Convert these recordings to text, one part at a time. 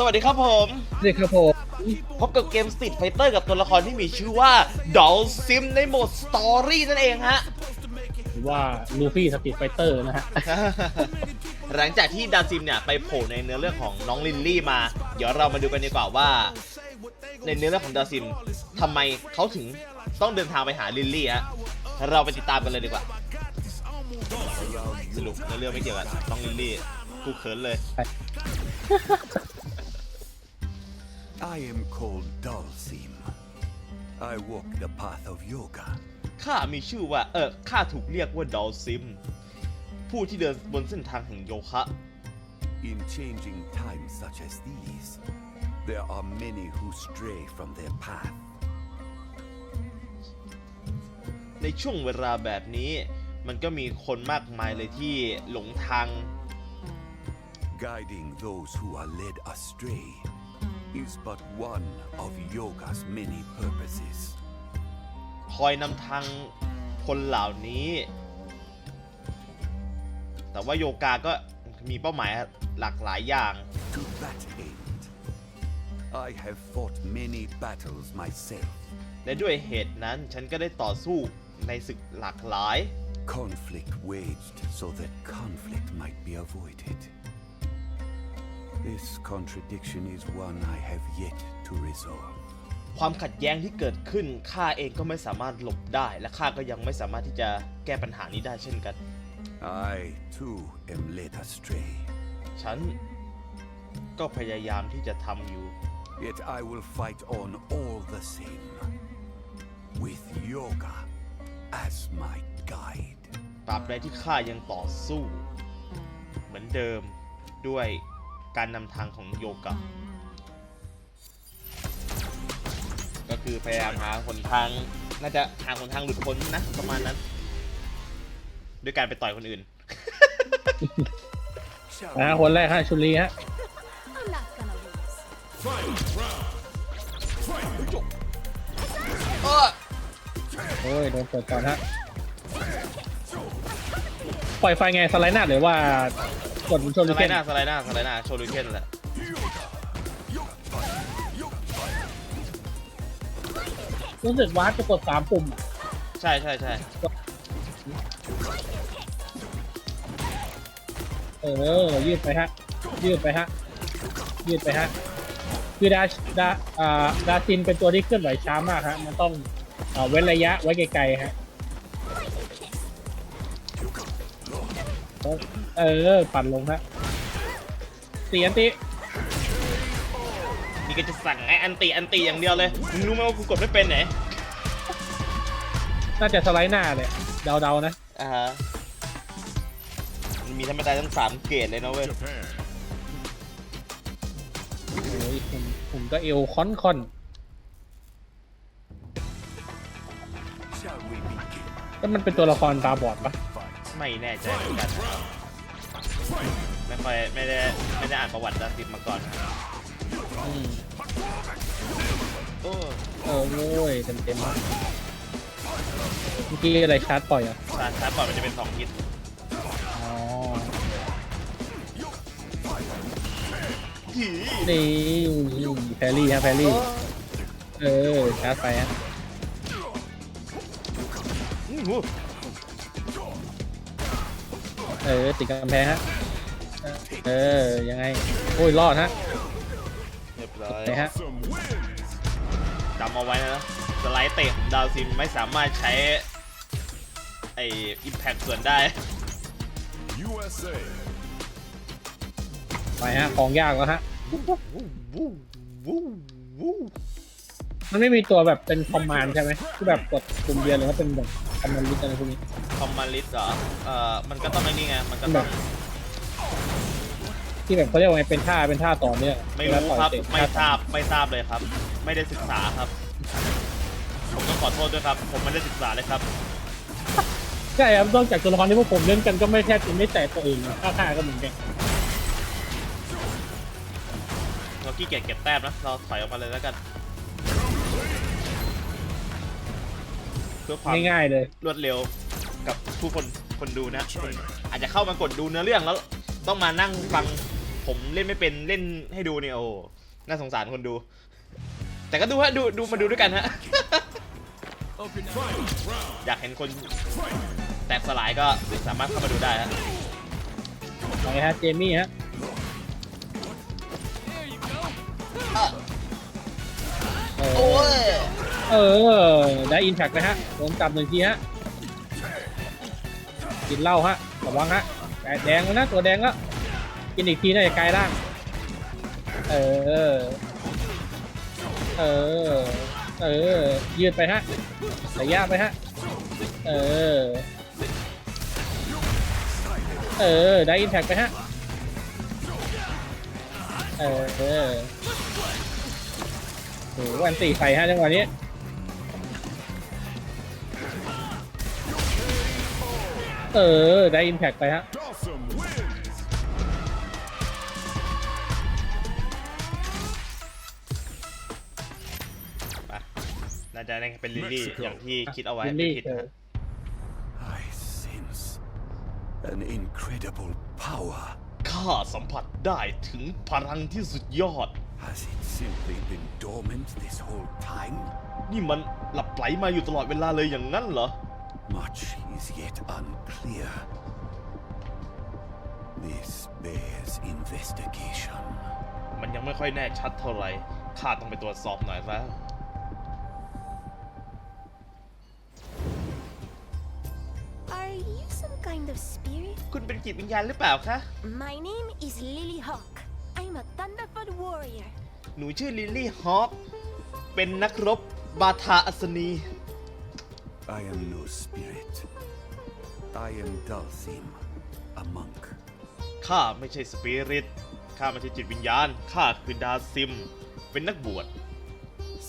สวัสดีครับผมนี่ครับผมพบกับเกม Street Fighter กับตัวละครที่มีชื่อว่า Doll Sim ในโหมด Story นั่นเองฮะหรือว่าลูฟี่สตรีทไฟเตอร์นะฮะ หลังจากที่ดาซิมเนี่ยไปโผล่ในเนื้อเรื่องของน้องลินลี่มา เดี๋ยวเรามาดูกันดีกว่าว่า ในเนื้อเรื่องของดาซิมทำไมเขาถึงต้องเดินทางไปหาลินลี่ฮะเราไปติดตามกันเลยดีกว่าสรุปเนื้อเรื่องไม่เกี่ยวกับน้องลินลี่กูเขินเลย I am called Dalsim. I walk the path of yoga. ข้ามีชื่อว่า เออข้าถูกเรียกว่าดอลซิม ผู้ที่เดินบนเส้นทางแห่งโยคะ In changing times such as these, there are many who stray from their path. ในช่วงเวลาแบบนี้ มันก็มีคนมากมายเลยที่หลงทาง Guiding those who are led astray is but one of yoga's many purposes. คอยนำทางคนเหล่านี้ แต่ว่าโยกาก็มีเป้าหมายหลากหลายอย่าง To that end, I have fought many battles myself. และด้วยเหตุนั้นฉันก็ได้ต่อสู้ในศึกหลากหลาย Conflict waged so that conflict might be avoided. This contradiction is one I have yet to resolve. ความขัดแย้งที่เกิดขึ้นข้าเองก็ไม่สามารถหลบได้ และข้าก็ยังไม่สามารถที่จะแก้ปัญหานี้ได้เช่นกัน I, too, am led astray. ฉันก็พยายามที่จะทำอยู่ Yet I will fight on all the same. With yoga as my guide. ตราบใดที่ข้ายังต่อสู้ เหมือนเดิมด้วย การนำทางของโยกะ ก็คือพยายามหาหนทาง น่าจะหาหนทางหลุดพ้นนะ ประมาณนั้น ด้วยการไปต่อยคนอื่น Shall นะ we คนแรกฮะชุลีฮะ I'm not gonna lose. โอ้ยโดนเปิดก่อนฮะ ปล่อยไฟไงสไลด์หน้าหรือว่า กดบนชนสลูกไลเก้ด์หน้าสไลด์หน้าสไลด์หน้าโชว์ลูเคนแหละรู้สึกว่าจะกดสามปุ่มอะใช่ใช่ใช่เออ ยืดไปฮะ ยืดไปฮะ ยืดไปฮะ คือดาดาอ่าดาซินเป็นตัวที่เคลื่อนไหวช้ามากฮะ มันต้องอ่าเว้นระยะไว้ไกลๆฮะ เออ ปั่นลงฮะเสียนตินี่ก็จะสั่งไงอันตีอันตีอย่างเดียวเลยมึงรู้ไหมว่ากูกดไม่เป็นไหนน่าจะสไลด์หน้าเลยเดาๆนะอ่าฮะมันมีธรรมดาทั้งสามเกรดเลยนะเว้ยโอ้ยผมผมก็เอวคอนคอน shall we begin? แล้วมันเป็นตัวละครตาบอดปะ Fight. ไม่แน่ใจเหมือนกันนะครับไม่ค่อยไม่ได้ไม่ได้อ่านประวัติดาซิมมาก่อนอืมโอ้เออโอ้ยเต็มเต็มๆเมื่อกี้อะไรชาร์จปล่อยอะชาร์จชาร์จก่อนมันจะเป็นสองฮิตอ๋อผีนี่แพรรี่ฮะแพรรี่ เออชาร์จไปฮะ อื้อหู เออติดกำแพงฮะ เออ ยังไง โอ้ย รอดฮะเรียบร้อยไหนฮะจำเอาไว้นะ สไลด์เตะของดาวซิมไม่สามารถใช้ ไอ้อิมแพคส่วนได้ USA. ไปฮะ ของยากแล้วฮะวู้วู้วู้มันไม่มีตัวแบบเป็นคอมมานด์ใช่ไหมที่แบบกดปุ่มเดียวหรือว่าเป็นแบบ คอมมานด์ลิสต์อะไรพวกนี้ คอมมาลิสเหรอ เอ่อ มันก็ต้องไอ้นี่ไง มันก็ต้อง ที่แบบเขาเรียกว่าไงเป็นท่าเป็นท่าต่อเนื่องไม่รู้ครับเวลาต่อยเตะไม่ท่ทราบ ไม่ทราบเลยครับ ไม่ได้ศึกษาครับ ผมต้องขอโทษด้วยครับ ผมไม่ได้ศึกษาเลยครับ ใช่ครับ นอกจากตัวละครที่พวกผมเล่นกันก็ไม่แทบจะไม่แตะตัวเองนะท่าๆก็เหมือนกันเราขี้เกียจเก็บแต้มนะ เราถอยออกมาเลยแล้วกัน พื่อความง่ายๆเลยรวดเร็วกับผู้คนคนดูนะ อาจจะเข้ามากดดูเนื้อเรื่องแล้ว ต้องมานั่งฟังผผมเล่นไม่เป็นเล่นให้ดูเนี่ยโอ้น่าสงสารคนดู แต่ก็ดูฮะดูดูมาดูด้วยกันฮะ อยากเห็นคนแตกสลายก็สามารถเข้ามาดูได้ฮะไปฮะเจมี่ฮะเอโอ้อย เออ ได้อินแท็กนะฮะโดนจับหนึ่งทีฮะ กินเหล้าฮะ ระวังฮะแกแดงแล้วนะ ตัวแดงแล้ว กินอีกทีน่าจะกลายร่าง เออ เออ เออ ยืดไปฮะระยะไปฮะ เออ เออ ได้อินแท็กไปฮะเออเออ โอ้โหอันตีใส่ฮะจังหวะนี้ เออ ได้อินแท็กไปฮะไปน่าจะได้เป็นลิลลี่อย่างที่คิดเอาไว้ลิลไม่ลี่ผิดเอนะอฮะ I sense an incredible power. ข้าสัมผัสได้ถึงพลังที่สุดยอด Has it simply been dormant this whole time? นี่มันหลับไหลมาอยู่ตลอดเวลาเลยอย่างนั้นเหรอ Much is yet unclear. This bears investigation. มันยังไม่ค่อยแน่ชัดเท่าไหร่ข้าต้องไปตรวจสอบหน่อยแล้ว Are you some kind of spirit? คุณเป็นจิตวิญญาณหรือเปล่าคะ My name is Lily Hawk. I'm a Thunderfoot warrior. หนูชื่อลิลลี่ฮอปเป็นนักรบบาทาอัศนี I am no spirit. I am Dalthim, a monk. ข้าไม่ใช่สปิริต ข้าไม่ใช่จิตวิญญาณ ข้าคือดาซิม เป็นนักบวช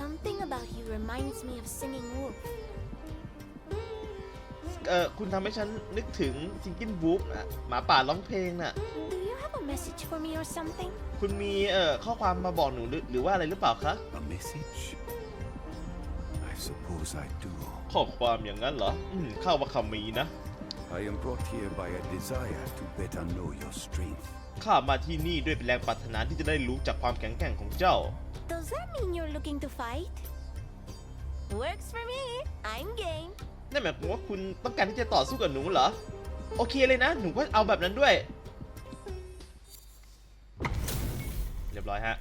Something about you reminds me of Singing Wolf. เออคุณทำให้ฉันนึกถึงซิงกิ n บูฟนะหมาป่าร้องเพลงน่ะ Do you have a message for me or something? คุณมีเอ่อข้อความมาบอกหนูหรือหรือว่าอะไรหรือเปล่าคะ A message? I suppose I do. ข้อความอย่างนั้นเหรออืมข้าว่าข้ามีนะ I am brought here by a desire to better know your strength. ข้ามาที่นี่ด้วยแรงปรารถนาที่จะได้รู้จากความแข็งแกร่งของเจ้า Does that mean you're looking to fight? Works for me. I'm game. นั่นหมายความว่าคุณต้องการที่จะต่อสู้กับหนูเหรอ โอเคเลยนะ หนูก็เอาแบบนั้นด้วย เรียบร้อยฮะ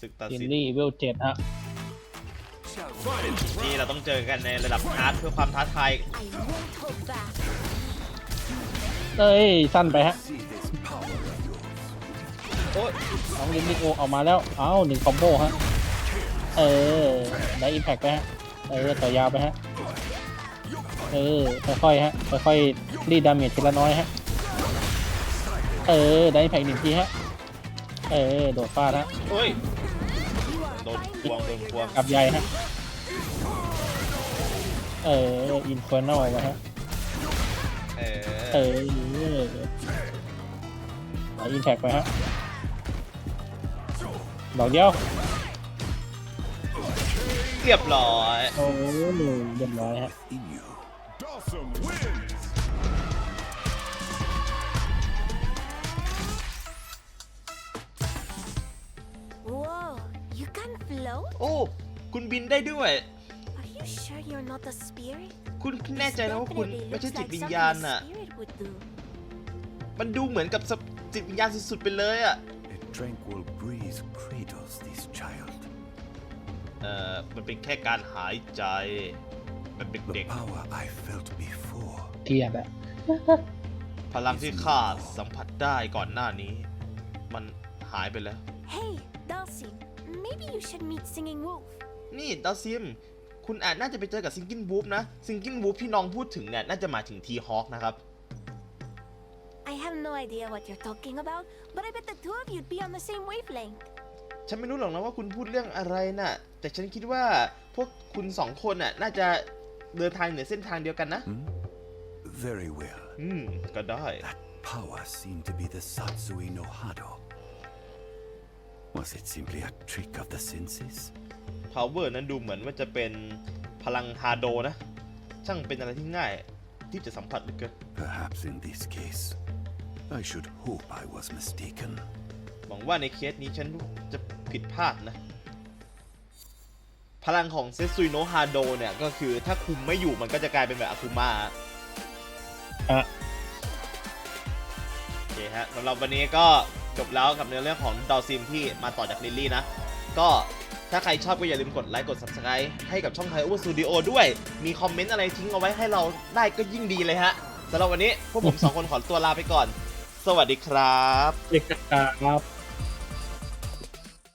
ศึกตัดจินสินนี่เวลเจ็ดฮะ นี่เราต้องเจอกันในระดับฮาร์ดเพื่อความท้าทาย I won't hold back. เอ้ย สั้นไปฮะ See this power of yours. โอ้ยน้องลินนี่โอออกมาแล้ว เอ้าหนึ่งคอมโบฮะ เออ ได้อิมแพกไปฮะ เออ ต่อยาวไปฮะ เออ ค่อยๆฮะ ค่อยๆรีดดาเมจทีละน้อยฮะ เออ ได้อิมแพกหนึ่งทีฮะ เออ โดดฟาดฮะ โอ้ย You are a Don't fine buông, warrior, don't buông. กับใหญ่ฮะ เออ อินเฟอร์นอลไปฮะ เอเอออได้อิมแพกไปฮะ ดอกเดียว เรียบร้อย โอ้เรียบร้อยฮะ In you. You can float? โอ้ คุณบินได้ด้วย Are you sure you're not a spirit? คุณแน่ใจนะว่าคุณ Definitely ไม่ใช่ looks จิต like วิญ something ญาณ a น่ะ spirit would do. มันดูเหมือนกับสปจิตวิญญาณสุดๆไปเลยอะ A tranquil breeze cradles this child. เอ่อ มันเป็นแค่การหายใจ มันเป็น The เด็ก power I felt before. เทียบอะพลังที่ข้าสัมผัสได้ก่อนหน้านี้ มันหายไปแล้ว Hey, Dulcie, maybe you should meet Singing Wolf. นี่ดาวซิม คุณอาจน่าจะไปเจอกับซิงกิ n บูฟนะ ซิงกิ n บูฟที่น้องพูดถึงเนี่ยน่าจะหมายถึงทีฮอ k นะครับ I have no idea what you're talking about, but I bet the two of you'd be on the same wavelength. ฉันไม่รู้หรอกนะว่าคุณพูดเรื่องอะไรน่ะ แต่ฉันคิดว่าพวกคุณสองคนน่ะน่าจะเดินทางเหนือเส้นทางเดียวกันนะ Very well. อืม ก็ได้ That power seemed to be the Satsui no Hado. Was it simply a trick of the senses? power นั้นดูเหมือนว่าจะเป็นพลังฮาโดนะ ช่างเป็นอะไรที่ง่าย ที่จะสัมผัสเหลือเกิน Perhaps in this case, I should hope I was mistaken. หวังว่าในเคสนี้ฉันจะผิดพลาดนะ พลังของเซซุยโนะฮาโดเนี่ย ก็คือถ้าคุมไม่อยู่มันก็จะกลายเป็นแบบอาคุมาฮะโอเคฮะสำหรับวันนี้ก็ จบแล้วกับเนื้อเรื่องของดอซิมที่มาต่อจากลิลลี่นะ ก็ถ้าใครชอบก็อย่าลืมกดไลค์กด Subscribe ให้กับช่องไทยอุ้สตูดิโอด้วย มีคอมเมนต์อะไรทิ้งเอาไว้ให้เราได้ก็ยิ่งดีเลยฮะสำหรับวันนี้พวกผมสองคนขอตัวลาไปก่อน สวัสดีครับ เด็กครับ